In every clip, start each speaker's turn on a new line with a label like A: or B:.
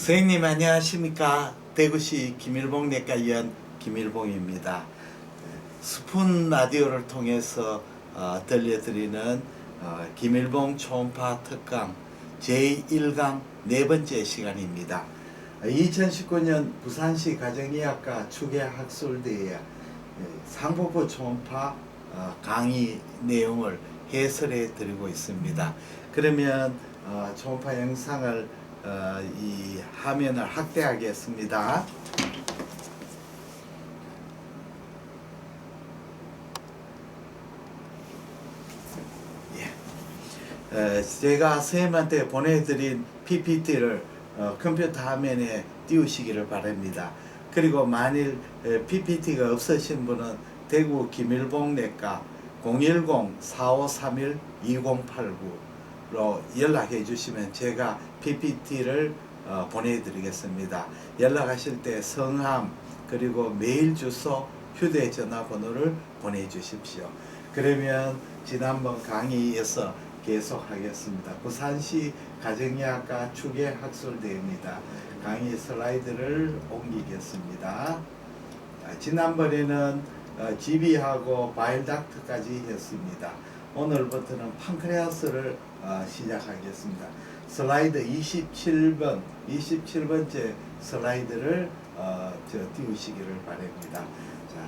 A: 선생님 안녕하십니까? 대구시 김일봉 내과 의원 김일봉입니다. 스푼 라디오를 통해서 어, 들려드리는 어, 김일봉 초음파 특강 제1강 네 번째 시간입니다. 2019년 부산시 가정의학과 추계학술대회 상부부 초음파 어, 강의 내용을 해설해 드리고 있습니다. 그러면 어, 초음파 영상을 어, 이 화면을 확대하겠습니다. 예. 어, 제가 선생님한테 보내드린 PPT를 어, 컴퓨터 화면에 띄우시기를 바랍니다. 그리고 만일 에, PPT가 없으신 분은 대구 김일봉 내과 010-4531-2089 로 연락해 주시면 제가 PPT를 어, 보내드리겠습니다. 연락하실 때 성함 그리고 메일 주소 휴대전화 번호를 보내주십시오. 그러면 지난번 강의에서 계속하겠습니다. 부산시 가정의학과 추계학술대입니다. 강의 슬라이드를 옮기겠습니다. 아, 지난번에는 어, GB하고 바일닥트까지 했습니다. 오늘부터는 판크레아스를 어, 시작하겠습니다. 슬라이드 27번, 27번째 슬라이드를 어, 저 띄우시기를 바랍니다. 자,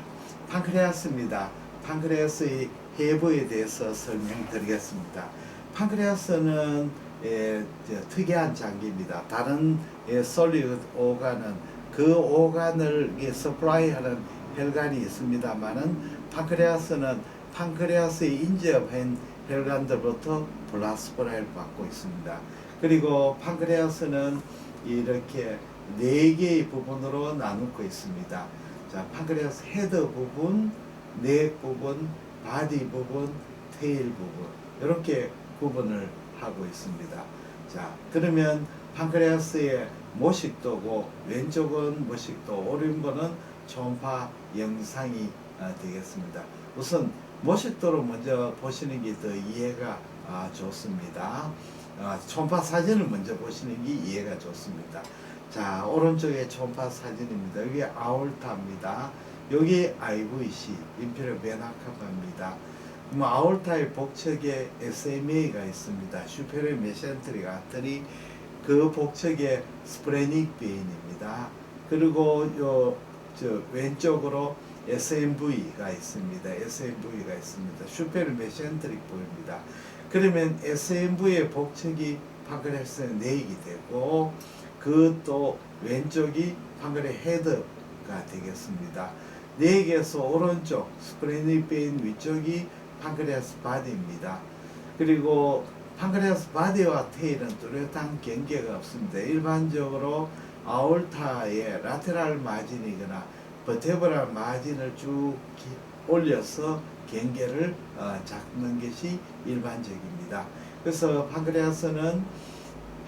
A: 판크레아스입니다. 판크레아스의 해부에 대해서 설명드리겠습니다. 판크레아스는 예, 저, 특이한 장기입니다. 다른 예, 솔리드 오간은 그 오간을 예, 서플라이하는 혈관이 있습니다만은 판크레아스는 판크레아스에 인접한 혈관들부터 플라스포라를 받고 있습니다. 그리고 판크레아스는 이렇게 네 개의 부분으로 나누고 있습니다. 자, 판크레아스 헤드 부분, 넥 부분, 바디 부분, 테일 부분 이렇게 구분을 하고 있습니다. 자, 그러면 판크레아스의 모식도고 왼쪽은 모식도, 오른쪽은 초음파 영상이 아, 되겠습니다. 우선 모식도로 먼저 보시는 게 더 이해가 아, 좋습니다. 아, 초음파 사진을 먼저 보시는 게 이해가 좋습니다. 자, 오른쪽에 초음파 사진입니다. 여기 아울타입니다. 여기 IVC, 인피럴 베나카바입니다. 뭐 아울타의 복척에 SMA가 있습니다. 슈페르 메센트리 아터리 그 복척에 스프레닉 베인입니다. 그리고 요 저 왼쪽으로 SMV가 있습니다. SMV가 있습니다. 슈페르 메센트릭 보입니다. 그러면 SMV의 복척이 파그레스 네익이 되고 그 또 왼쪽이 파그레 헤드가 되겠습니다. 네익에서 오른쪽 스프레닉 베인 위쪽이 판크레아스 바디입니다. 그리고 판크레아스 바디와 테일은 뚜렷한 경계가 없습니다. 일반적으로 아올타의 라테랄 마진이거나 버테브랄 마진을 쭉 기- 올려서 경계를 어, 잡는 것이 일반적입니다. 그래서 판크레아스는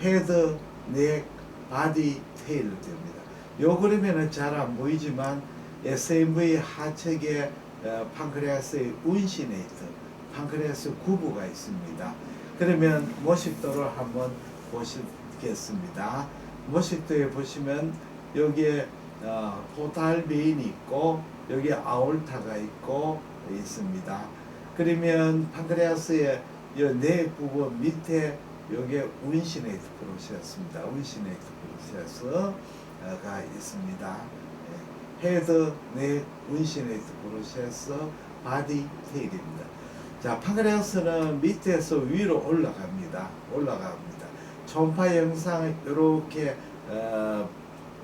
A: 헤드, 넥, 바디, 테일 됩니다. 요 그림에는 잘 안 보이지만 SMV 하측에 어, 판크레아스의 운시네이트, 판크레아스 구부가 있습니다. 그러면 모식도를 한번 보시겠습니다. 모식도에 보시면 여기에 어, 포탈 베인이 있고 여기 아올타가 있고 있습니다. 그러면 판크레아스의 이네 부분 밑에 여기에 운시네이트 프로세스입니다. 운시네이트 프로세스가 있습니다. 예. 헤드, 넥, 운시네이트 프로세스, 바디, 테일입니다. 자, 판크레아스는 밑에서 위로 올라갑니다. 올라갑니다. 초음파 영상 이렇게 어,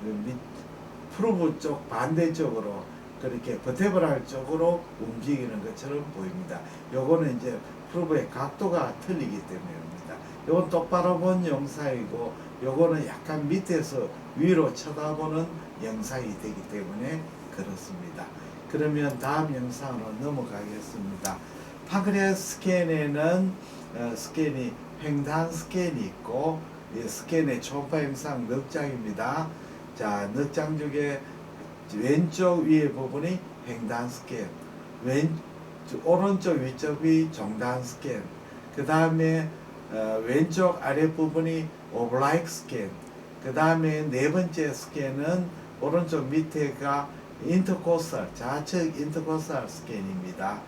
A: 밑 프로브 쪽 반대쪽으로 그렇게 버테브랄 쪽으로 움직이는 것처럼 보입니다. 요거는 이제 프로브의 각도가 틀리기 때문입니다. 요건 똑바로 본 영상이고 요거는 약간 밑에서 위로 쳐다보는 영상이 되기 때문에 그렇습니다. 그러면 다음 영상으로 넘어가겠습니다. 파크레아스 스캔에는 어, 스캔이 횡단 스캔이 있고 이 스캔의 초음파 영상 넉 장입니다. 자, 중에 왼쪽 위에 부분이 횡단 스캔, 왼 오른쪽 위쪽이 정단 스캔, 그 다음에 어, 왼쪽 아래 부분이 오블라이크 스캔, 그 다음에 네 번째 스캔은 오른쪽 밑에가 인터코스탈 좌측 인터코스탈 스캔입니다.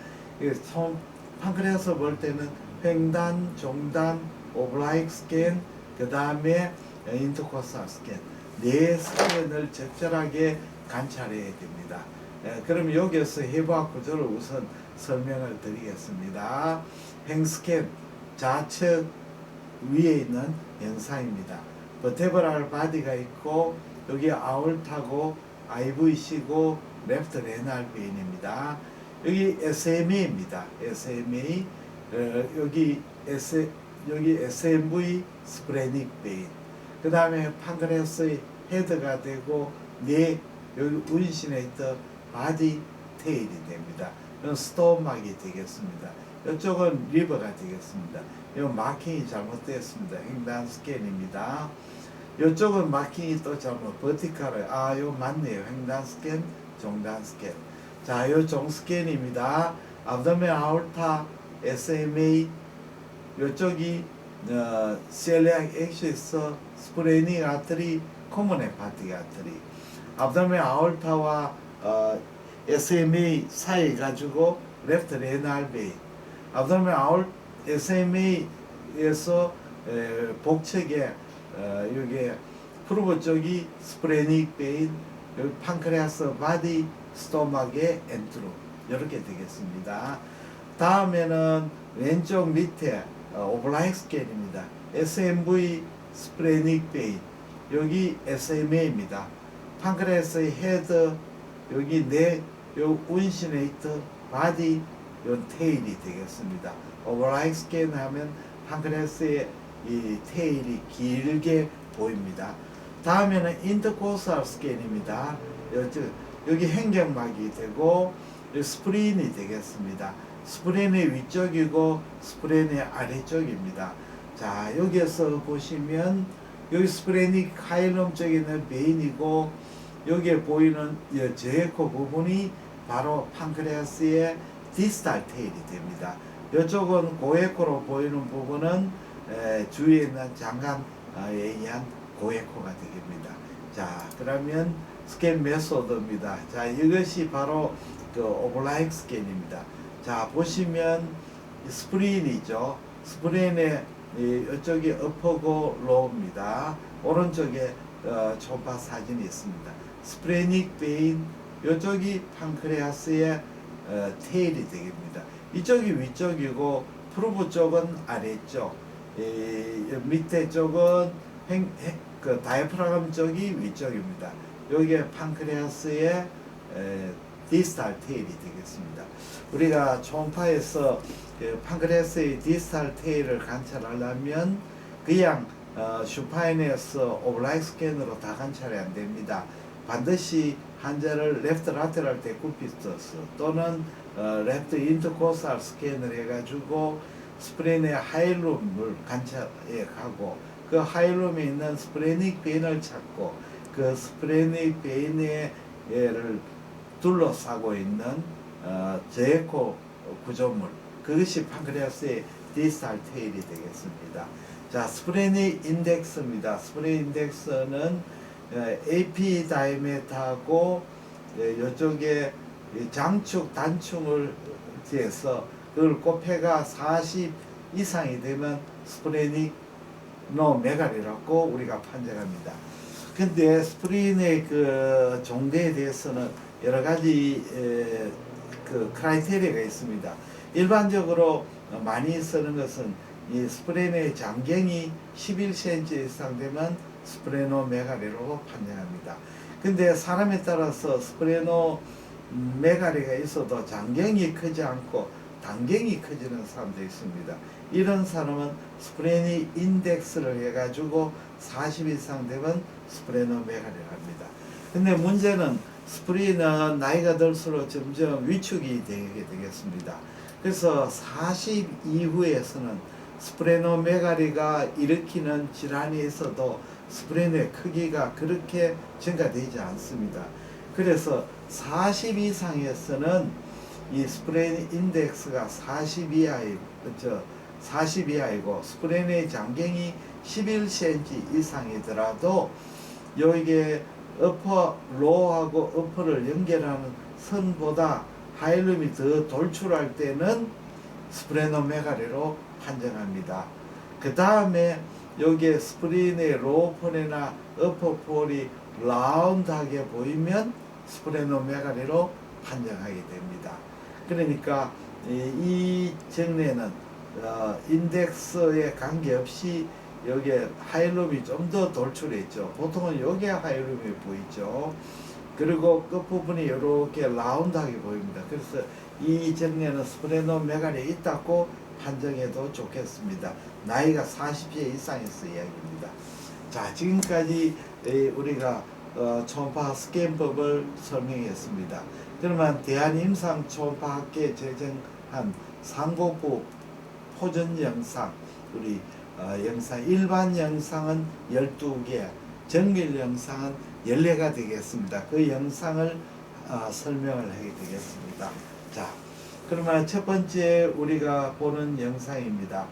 A: 손 판크레아스 볼 때는 횡단, 종단, 오블라이크 스캔, 그 다음에 인터코스탈 스캔 네 스캔을 적절하게 관찰해야 됩니다. 예, 그럼 여기서 해부학 구조를 우선 설명을 드리겠습니다. 행스캔 좌측 위에 있는 영상입니다. 버테브랄 바디가 있고 여기 아울타고 IVC고 레프트 레날 베인입니다. 여기 SMA입니다. SMA 어, 여기 S 여기 SMV 스프레닉 베인. 그 다음에 판크레스의 헤드가 되고 뇌 여기 운신에 있던 바디 테일이 됩니다. 이건 스토막이 되겠습니다. 이쪽은 리버가 되겠습니다. 이 마킹이 잘못되었습니다. 횡단 스캔입니다. 이쪽은 마킹이 또 잘못 버티컬을 아, 요 맞네요. 횡단 스캔, 종단 스캔. 자, 요 종 스캔입니다. abdomen aorta, SMA 요쪽이 어, artery, common hepatic artery. abdomen aorta와 어, SMA 사이 가지고 left renal vein. abdomen aort SMA에서 에, 복측에 어, 여기 프로브 쪽이 스프레닉 베인, 여기 판크레아스 바디, 스토막의 엔트로 이렇게 되겠습니다. 다음에는 왼쪽 밑에 어, 오블라이크 스캔입니다. SMV 스프레닉 베인 여기 SMA입니다. 판크레아스의 헤드 여기 내요 운신에 있던 바디 요 테일이 되겠습니다. 오버라이크 스캔 하면 판크레스의 이 테일이 길게 보입니다. 다음에는 인터코스탈 스캔입니다. 여기, 행경막이 되고 스프린이 되겠습니다. 스프린의 위쪽이고 스프린의 아래쪽입니다. 자 여기에서 보시면 여기 스프레닉 있는 베인이고 여기에 보이는 이 제코 부분이 바로 판크레아스의 디스탈 테일이 됩니다. 이쪽은 고에코로 보이는 부분은 에, 주위에 있는 장관에 의한 고에코가 되겠습니다. 자, 그러면 스캔 메소드입니다. 자, 이것이 바로 그 오블라이크 스캔입니다. 자, 보시면 이 스프린이죠. 스프린의 이, 이쪽이 어퍼고 로우입니다. 오른쪽에 어, 초파 사진이 있습니다. 스프레닉 베인 이쪽이 판크레아스의 어, 테일이 되겠습니다. 이쪽이 위쪽이고 프로브 쪽은 아래쪽, 이, 밑에 쪽은 행, 행, 그 다이프라감 쪽이 위쪽입니다. 여기에 판크레아스의 에, 디스탈 테일이 되겠습니다. 우리가 초음파에서 그 판크레아스의 디스탈 테일을 관찰하려면 그냥 어, 슈파인에서 오블라이크 스캔으로 다 관찰이 안 됩니다. 반드시 환자를 레프트 라테랄 데쿠피스터스 또는 어, 레프트 인터코스탈 스캔을 해가지고 스프레인의 하일룸을 관찰해 가고 그 하일룸에 있는 스프레닉 베인을 찾고 그 스프레닉 베인의 얘를 둘러싸고 있는 어, 제코 구조물 그것이 판크레아스의 디스탈 테일이 되겠습니다. 자, 스프레닉 인덱스입니다. 스프레닉 인덱스는 어, AP 다이메타고 이쪽에 장축 단축을 해서 그걸 곱해가 40 이상이 되면 스프레닉 노 메갈이라고 우리가 판정합니다. 근데 스프린의 그 종대에 대해서는 여러 가지 에, 그 크라이테리아가 있습니다. 일반적으로 많이 쓰는 것은 이 스프린의 장경이 11cm 이상 되면 스프레노 메가리로 판정합니다. 근데 사람에 따라서 스프레노 메가리가 있어도 장경이 크지 않고 단경이 커지는 사람도 있습니다. 이런 사람은 스프레니 인덱스를 해가지고 40 이상 되면 스프레노 메가리를 합니다. 근데 문제는 스프린은 나이가 들수록 점점 위축이 되게 되겠습니다. 그래서 40 이후에서는 스프레노메가리가 일으키는 질환이 있어도 스프레노의 크기가 그렇게 증가되지 않습니다. 그래서 40 이상에서는 이 스프레인 인덱스가 40 이하의 저40 이하이고 스프레인의 장경이 11cm 이상이더라도 여기에 어퍼 로우하고 어퍼를 연결하는 선보다 하일룸이 더 돌출할 때는 스프레노메가리로 판정합니다. 그 다음에 여기에 스프린의 로우폰이나 어퍼폴이 라운드하게 보이면 스프레노메가리로 판정하게 됩니다. 그러니까 이, 이 정례는 어, 인덱스에 관계없이 여기에 하이룸이 좀 더 돌출했죠. 보통은 여기에 하이룸이 보이죠. 그리고 끝부분이 이렇게 라운드하게 보입니다. 그래서 이 정례는 스프레노 메갈이 있다고 판정해도 좋겠습니다. 나이가 40세 이상에서 이야기입니다. 자, 지금까지 에, 우리가 어, 초음파 스캔법을 설명했습니다. 그러면 대한임상 초음파학회 제정한 상고부 포전 영상 우리 어, 영상 일반 영상은 12개, 정밀 영상은 14가 되겠습니다. 그 영상을 어, 설명을 하게 되겠습니다. 자, 그러면 첫 번째 우리가 보는 영상입니다.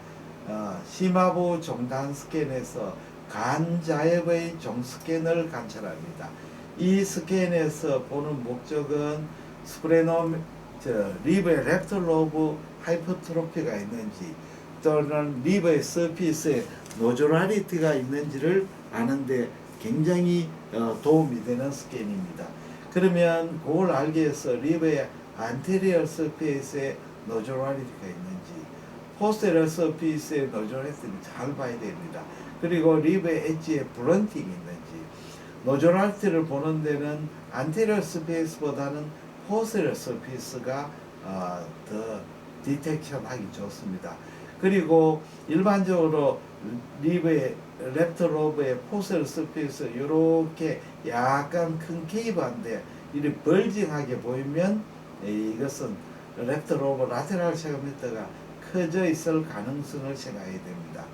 A: 어, 심화부 종단 스캔에서 간자엽의 종스캔을 관찰합니다. 이 스캔에서 보는 목적은 스프레노 저 리브의 랩터 로브 하이퍼트로피가 있는지 또는 리브의 서피스에 노조라리티가 있는지를 아는데 굉장히 어, 도움이 되는 스캔입니다. 그러면 그걸 알기 위해서 리브의 안테리얼 서피스에 노조라리티가 있는지 포스테리얼 서피스에 노조라리티를 잘 봐야 됩니다. 그리고 리브의 엣지에 블런팅이 있는지 노조라리티를 보는 데는 안테리얼 서피스보다는 포스테리얼 서피스가 어, 더 디텍션 하기 좋습니다. 그리고 일반적으로 리브의 랩터 로브의 포셀 스페이스 이렇게 약간 큰 케이브한데 이렇게 벌징하게 보이면 에, 이것은 랩터 로브 라테랄 세그멘트가 커져 있을 가능성을 생각해야 됩니다.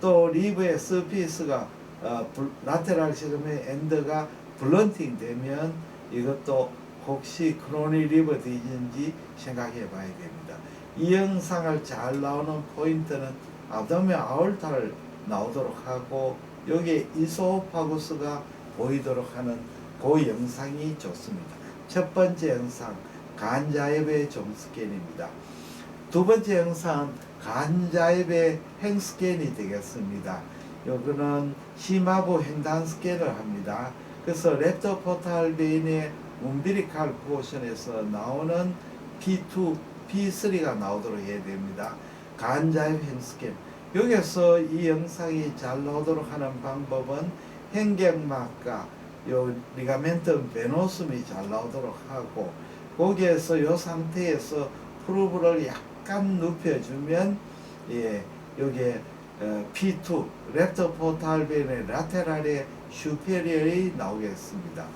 A: 또 리브의 서피스가 어, 불- 라테랄 세그멘트 엔드가 블런팅 되면 이것도 혹시 크로니 리버 디진지 생각해 봐야 됩니다. 이 영상을 잘 나오는 포인트는 아담의 아울타를 나오도록 하고 여기에 이소파구스가 보이도록 하는 그 영상이 좋습니다. 첫 번째 영상 간자엽의 종스캔입니다. 두 번째 영상 간자엽의 행스캔이 되겠습니다. 요거는 심하부 횡단 스캔을 합니다. 그래서 랩터 포탈 베인의 움비리칼 포션에서 나오는 P2, P3가 나오도록 해야 됩니다. 간자엽 행스캔. 여기서 이 영상이 잘 나오도록 하는 방법은 행경막과 요 리가멘트 베노스미 잘 나오도록 하고 거기에서 요 상태에서 프루브를 약간 눕혀주면 예 여기에 어, P2 랩터 포탈벤의 라테랄의 슈페리얼이 나오겠습니다.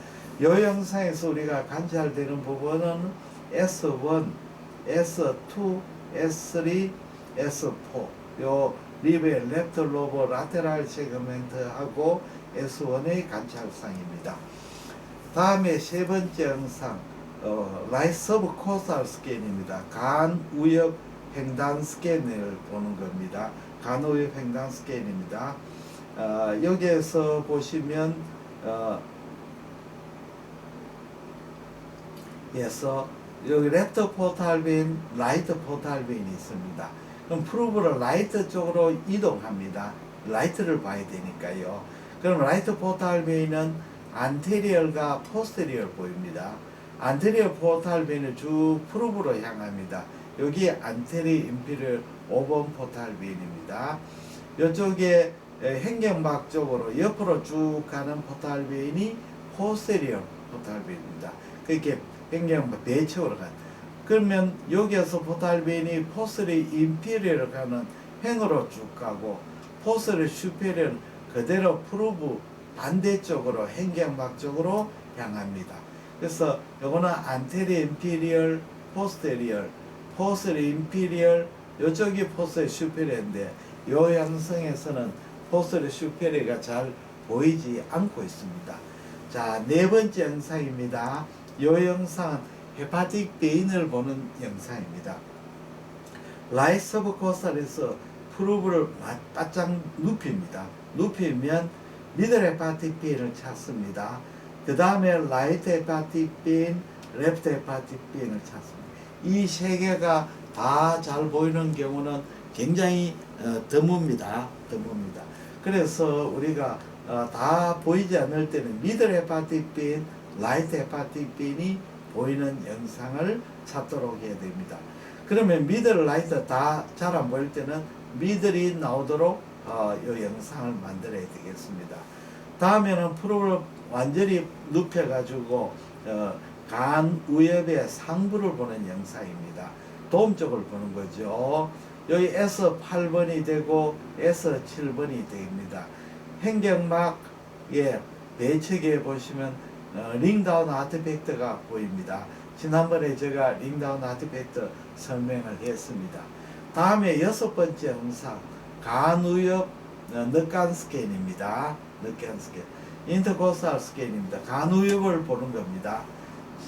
A: 이 영상에서 우리가 관찰되는 부분은 S1, S2, S3, S4 요 리브의 랩터 로버 라테랄 세그멘트하고 S1의 관찰상입니다. 다음에 세 번째 영상 어, 라이서브 코스탈 스캔입니다. 간 우엽 횡단 스캔을 보는 겁니다. 간 우엽 횡단 스캔입니다. 어, 여기에서 보시면 어, 에서 여기 랩터 포탈빈, 라이트 포탈빈이 있습니다. 그럼 프루브를 라이트 쪽으로 이동합니다. 라이트를 봐야 되니까요. 그럼 라이트 포탈빈은 안테리얼과 포스테리얼 보입니다. 안테리얼 포탈빈을 쭉 프루브로 향합니다. 여기 안테리 인피리얼 5번 포탈빈입니다. 이쪽에 에, 행경막 쪽으로 옆으로 쭉 가는 포탈빈이 포스테리얼 포탈빈입니다. 그렇게 행경막 배측으로 간. 그러면 여기에서 포탈빈이 포스리 인피리얼 가는 행으로 쭉 가고 포스리 슈페리얼 그대로 프루브 반대쪽으로 행경막 쪽으로 향합니다. 그래서 요거는 안테리 인피리얼 포스테리얼 포스리 인피리얼 요쪽이 포스리 슈페리얼인데 요 양성에서는 포스리 슈페리얼가 잘 보이지 않고 있습니다. 자, 네 번째 영상입니다. 요 영상은 헤파틱 베인을 보는 영상입니다. 라이서브 코스탈에서 프루브를 바- 바짝 눕힙니다. 눕히면 미들 헤파틱 빈을 찾습니다. 그 다음에 라이트 헤파틱 빈, 레프트 헤파틱 빈을 찾습니다. 이 세 개가 다 잘 보이는 경우는 굉장히 어, 드뭅니다. 드뭅니다. 그래서 우리가 어, 다 보이지 않을 때는 미들 헤파틱 빈, 라이트 헤파틱 빈이 보이는 영상을 찾도록 해야 됩니다. 그러면 미들 라이트 다 잘 안 보일 때는 미들이 나오도록 어, 이 영상을 만들어야 되겠습니다. 다음에는 프로를 완전히 눕혀가지고 어, 간 우엽의 상부를 보는 영상입니다. 도움 쪽을 보는 거죠. 여기 S 8번이 되고 S 7번이 됩니다. 행경막의 배측에 보시면 어, 링다운 아티팩트가 보입니다. 지난번에 제가 링다운 아티팩트 설명을 했습니다. 다음에 여섯 번째 영상 간우엽 어, 늑간 스캔입니다. 늑간 스캔. 인터코스탈 스캔입니다. 간우엽을 보는 겁니다.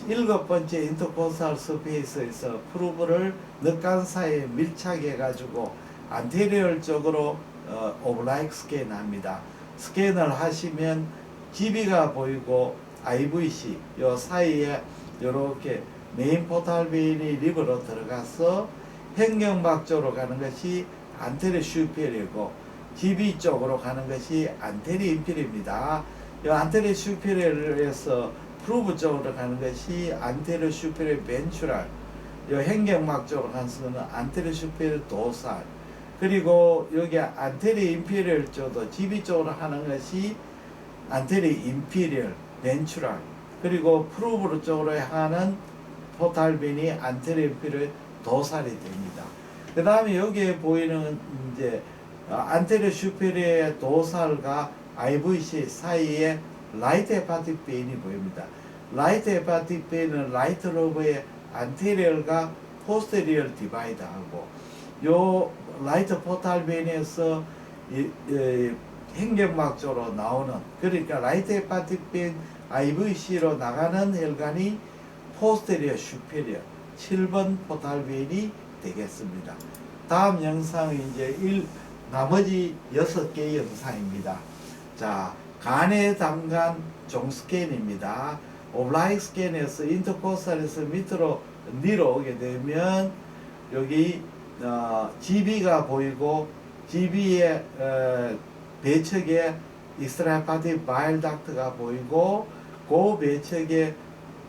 A: 일곱 번째 인터코스탈 스페이스에서 프루브를 늑간 사이에 밀착해 가지고 안테리얼 쪽으로 어, 오블라이크 스캔합니다. 스캔을 하시면 GB가 보이고 IVC 요 사이에 이렇게 메인 포탈 베인이 립으로 들어가서 행경막 쪽으로 가는 것이 안테리 슈페리고 GB 쪽으로 가는 것이 안테리 인필입니다. 이 안테리 슈페리에서 프루브 쪽으로 가는 것이 안테리 슈페리 벤츄랄 이 행경막 쪽으로 가는 것은 안테리 슈페리 도살 그리고 여기 안테리 인피리얼 쪽도 GB 쪽으로 하는 것이 안테리 인피리얼 벤츄랄 그리고 프루브 쪽으로 향하는 포탈빈이 안테리 인피리얼 도살이 됩니다. 그 다음에 여기에 보이는 이제 어, 안테리어 슈페리의 도살과 IVC 사이에 라이트 헤파틱 베인이 보입니다. 라이트 헤파틱 베인은 라이트 로브의 안테리얼과 포스테리얼 디바이드하고 요 라이트 포탈 베인에서 이, 이, 행경막 쪽으로 나오는 그러니까 라이트 헤파틱 베인 IVC로 나가는 혈관이 포스테리어 슈페리어 7번 포탈 베인이 되겠습니다. 다음 영상은 이제 일, 나머지 여섯 개의 영상입니다. 자, 간에 담간 종 스캔입니다. 오블라이크 스캔에서 인터코스탈에서 밑으로 내려오게 되면 여기 어, GB가 보이고 GB의 어, 배척에 익스트라파티 바일 닥트가 보이고 그 배척에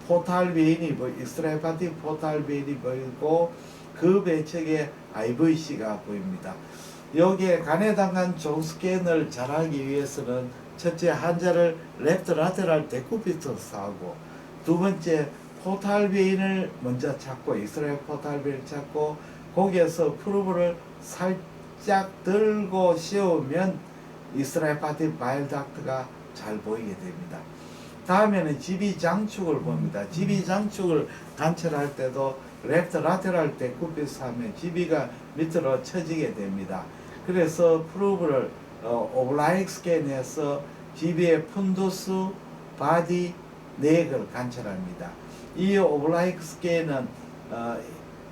A: 포탈 베인이 보이 익스트라파티 포탈 베인이 보이고 그 배척에 IVC가 보입니다. 여기에 간에 담간 종스캔을 잘하기 위해서는 첫째 환자를 랩트 라테랄 데쿠피터스 하고 두 번째 포탈 베인을 먼저 찾고 이스라엘 포탈 베인을 찾고 거기에서 프루브를 살짝 들고 씌우면 이스라엘 파티 바일 닥트가 잘 보이게 됩니다. 다음에는 GB 장축을 봅니다. GB 장축을 관찰할 때도 랩트 라테랄 데쿠피스 하면 GB가 밑으로 처지게 됩니다. 그래서 프루브를 어, 오블라이크 스캔해서 GB의 푼두스, 바디, 넥을 관찰합니다. 이 오블라이크 스캔은 어,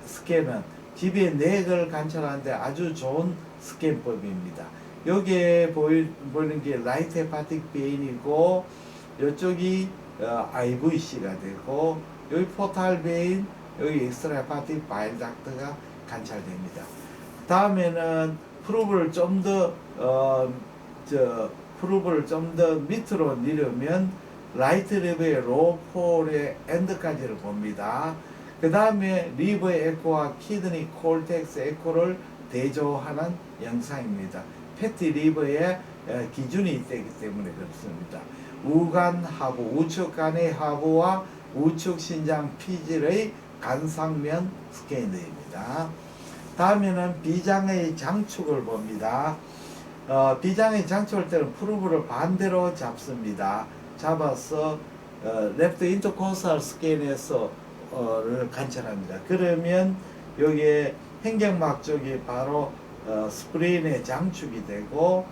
A: 스캔은 GB의 넥을 관찰하는데 아주 좋은 스캔법입니다. 여기에 보이, 보이는 게 라이트 헤파틱 베인이고 이쪽이 어, IVC가 되고 여기 포탈 베인 여기 엑스트라 헤파틱 바일 닥트가 관찰됩니다. 다음에는 프루브를 좀더 어, 저 프루브를 좀 더 밑으로 내려면 라이트 리브의 로폴의 엔드까지를 봅니다. 그 다음에 리버 에코와 키드니 콜텍스 에코를 대조하는 영상입니다. 패티 리버의 에, 기준이 되기 때문에 그렇습니다. 우간 하부, 우측 간의 하부와 우측 신장 피질의 간상면 스캔입니다. 다음에는 비장의 장축을 봅니다. 어, 비장의 장축할 때는 프루브를 반대로 잡습니다. 잡아서 어, 랩트 인터코스탈 스캔에서 어를 관찰합니다. 그러면 여기에 행경막 쪽이 바로 어, 스프레인의 장축이 되고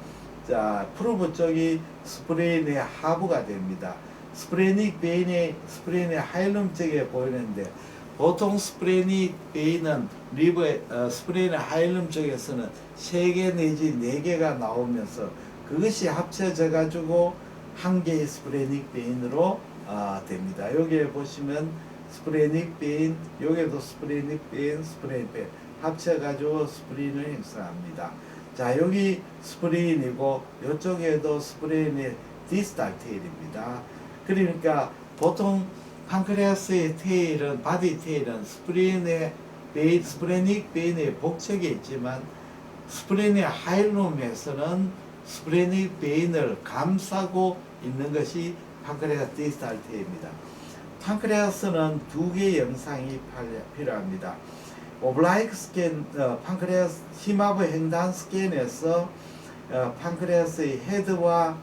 A: 자 프루브 쪽이 스프레인의 하부가 됩니다. 스프레닉 베인의 스프레인의 하일룸 쪽에 보이는데 보통 스프레닉 베인은 리브의 어, 스프레인의 하일름 쪽에서는 세 개 내지 네 개가 나오면서 그것이 합쳐져 가지고 한 개의 스프레닉 베인으로 아, 됩니다. 여기에 보시면 스프레닉 베인, 여기도 스프레닉 베인, 스프레닉 베인 합쳐 가지고 스프린을 형성합니다. 자, 여기 스프린이고 이쪽에도 스프린의 디스탈 테일입니다. 그러니까 보통 판크레아스의 테일은 바디 테일은 스프린의 베인, 스프레닉 베인의 복척에 있지만 스프레닉 하일룸에서는 스프레닉 베인을 감싸고 있는 것이 판크레아스 디스탈 테일입니다. 판크레아스는 두 개의 영상이 팔- 필요합니다. 오블라이크 스캔, 어, 판크레아스 심하부 횡단 스캔에서 어, 판크레아스의 헤드와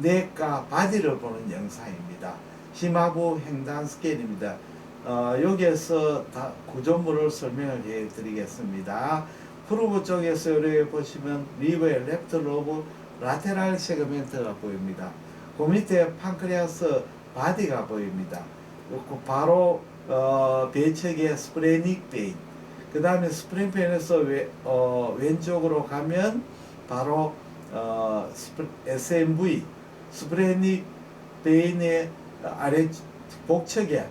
A: 넥과 바디를 보는 영상입니다. 심하부 횡단 스캔입니다. 어, 여기에서 다 구조물을 설명을 해 드리겠습니다. 프로브 쪽에서 이렇게 보시면 리버의 랩트 로브 라테랄 세그멘트가 보입니다. 그 밑에 판크레아스 바디가 보입니다. 그 바로 어, 배척의 스프레닉 베인. 그 다음에 스프레닉 베인에서 왼, 어, 왼쪽으로 가면 바로 어, 스프, SMV 스프레닉 베인의 아래 복척에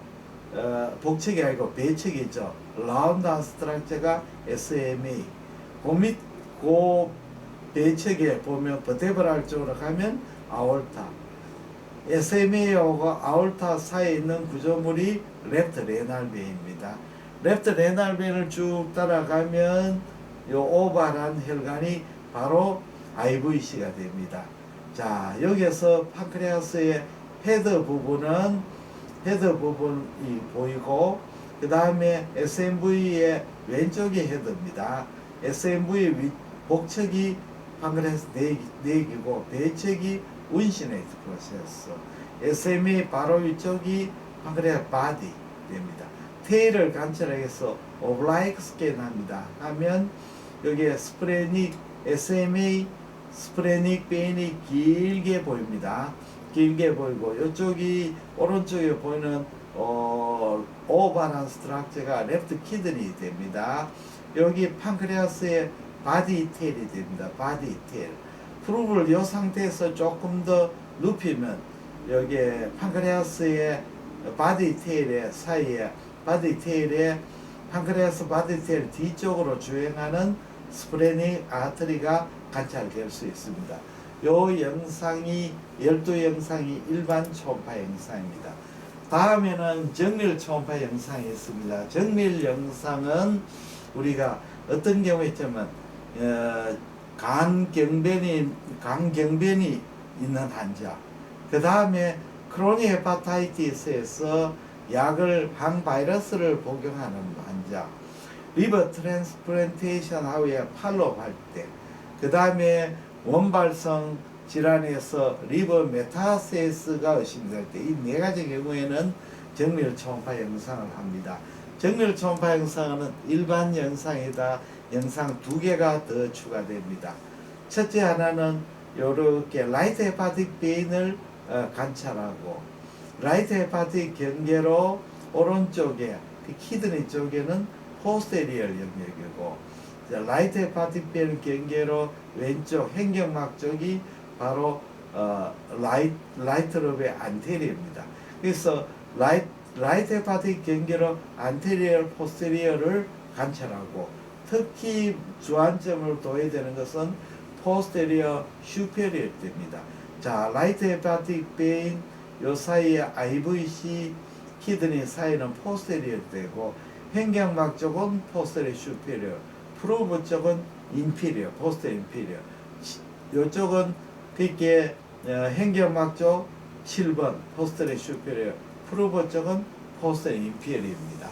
A: 어, 복척이 아니고 배척이죠. 라운드한 스트럭처가 SMA. 그밑 그 배척에 보면 버테브랄 쪽으로 가면 아올타. SMA하고 아올타 사이에 있는 구조물이 랩트 레날 베입니다. 랩트 레날베를 쭉 따라가면 요 오발한 혈관이 바로 IVC가 됩니다. 자, 여기에서 판크레아스의 헤드 부분은 헤드 부분이 보이고 그 다음에 SMV의 왼쪽이 헤드입니다. SMV 위, 복척이 판크레아스 내기고 배척이 운시네이트 프로세스. SMA 바로 위쪽이 판크레아스 바디 됩니다. 테일을 관찰하기 위해서 오블라이크 스캔합니다. 하면 여기에 스프레닉 SMA 스프레닉 베인이 길게 보입니다. 길게 보이고 이쪽이 오른쪽에 보이는 어, 오반한 스트럭처가 레프트 키드니 됩니다. 여기 판크레아스의 바디 테일이 됩니다. 바디 테일. 프루브를 이 상태에서 조금 더 눕히면 여기에 판크레아스의 바디 테일의 사이에 바디 테일에 판크레아스 바디 테일 뒤쪽으로 주행하는 스프레닉 아트리가 관찰될 수 있습니다. 요 영상이 12영상이 일반 초음파 영상입니다. 다음에는 정밀 초음파 영상이 있습니다. 정밀 영상은 우리가 어떤 경우에 있냐면 어, 간경변이 간경변이 있는 환자 그 다음에 크로니 헤파타이티스에서 약을 항바이러스를 복용하는 환자 리버 트랜스플란테이션 하후에 팔로우 할 때 그 다음에 원발성 질환에서 리버 메타세스가 의심될 때 이 네 가지 경우에는 정밀 초음파 영상을 합니다. 정밀 초음파 영상은 일반 영상에다 영상 두 개가 더 추가됩니다. 첫째 하나는 이렇게 라이트 헤파틱 베인을 어, 관찰하고 라이트 헤파틱 경계로 오른쪽에 그 키드니 쪽에는 포스테리얼 영역이고 자, 라이트 헤파틱 베인 경계로 왼쪽 행경막 쪽이 바로 어, 라이, 라이트 롭의 안테리어입니다. 그래서 라이, 라이트 헤파틱 경계로 안테리얼 포스테리어를 관찰하고 특히 주안점을 둬야 되는 것은 포스테리어 슈페리어입니다. 자, 라이트 헤파틱 베인 요 사이에 IVC 키드니 사이는 포스테리어 되고 행경막 쪽은 포스테리어 슈페리어 프로브 쪽은 인피리어 포스테리어 인피리어 요쪽은 그게 어, 행경막 쪽 7번 포스테리어 슈페리어 프로브 쪽은 포스테리어 인피리어입니다.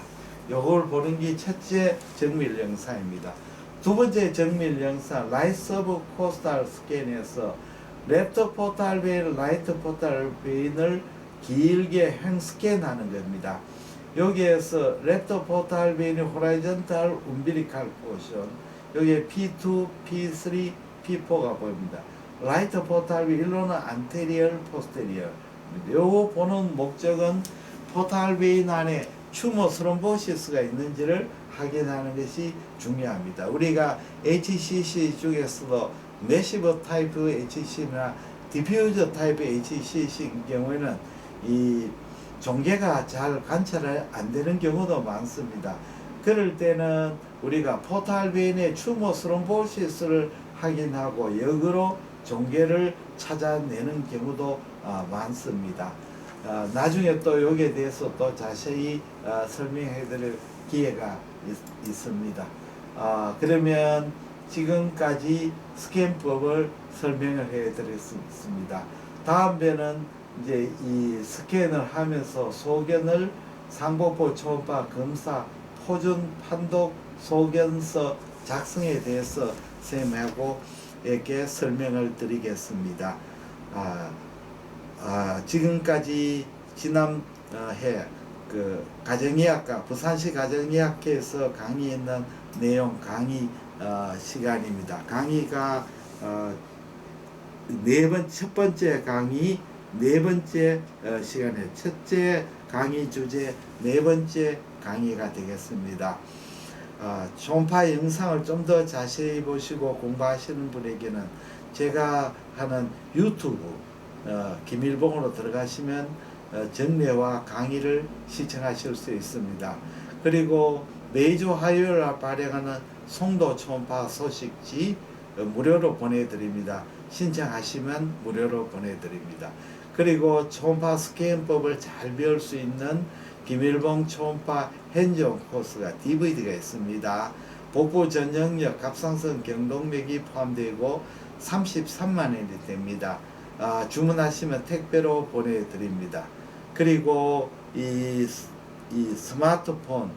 A: 요걸 보는 게 첫째 정밀 영상입니다. 두 번째 정밀 영상 라이서브 코스탈 스캔에서 레프트 포탈 베인, 라이트 포탈 베인을 길게 행 스캔하는 겁니다. 여기에서 레프트 포탈 베인이 호라이전탈 움비리칼 포션, 여기에 P2, P3, P4가 보입니다. 라이트 포탈 베인 일로는 안테리얼, 포스테리얼. 요거 보는 목적은 포탈 베인 안에 추모 스롬보시스가 있는지를 확인하는 것이 중요합니다. 우리가 HCC 중에서도 매시브 타입 HCC나 디퓨저 타입 HCC인 경우에는 이 종괴가 잘 관찰 안 되는 경우도 많습니다. 그럴 때는 우리가 포탈벤의 추모 스롬보시스를 확인하고 역으로 종괴를 찾아내는 경우도 아, 많습니다. 아, 나중에 또 여기에 대해서 또 자세히 아, 설명해 드릴 기회가 있, 있습니다. 아, 그러면 지금까지 스캔법을 설명을 해 드렸습니다. 다음 배는 이제 이 스캔을 하면서 소견을 상복부 초음파 검사 표준 판독 소견서 작성에 대해서 쌤하고 이렇게 설명을 드리겠습니다. 아, 아, 지금까지 지난 어, 해그 가정의학과 부산시 가정의학회에서 강의했는 내용 강의 어, 시간입니다. 강의가 어, 네번 첫 번째 강의 네 번째 어, 시간에 첫째 강의 주제 네 번째 강의가 되겠습니다. 어, 초음파 영상을 좀 더 자세히 보시고 공부하시는 분에게는 제가 하는 유튜브 어, 김일봉으로 들어가시면 어, 정례와 강의를 시청하실 수 있습니다. 그리고 매주 화요일 날 발행하는 송도 초음파 소식지 어, 무료로 보내드립니다. 신청하시면 무료로 보내드립니다. 그리고 초음파 스캔법을 잘 배울 수 있는 김일봉 초음파 핸즈온 코스가 DVD가 있습니다. 복부 전형력 갑상선 경동맥이 포함되고 33만 원이 됩니다. 아, 주문하시면 택배로 보내드립니다. 그리고 이, 스- 이 스마트폰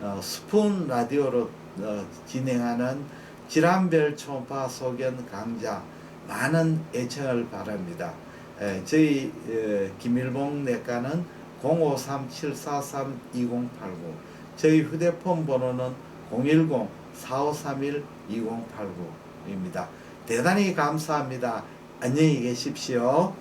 A: 어, 스푼 라디오로 어, 진행하는 질환별 초음파 소견 강좌 많은 애청을 바랍니다. 에, 저희 에, 김일봉 내과는 053-743-2089 저희 휴대폰 번호는 010-4531-2089입니다. 대단히 감사합니다. 안녕히 계십시오.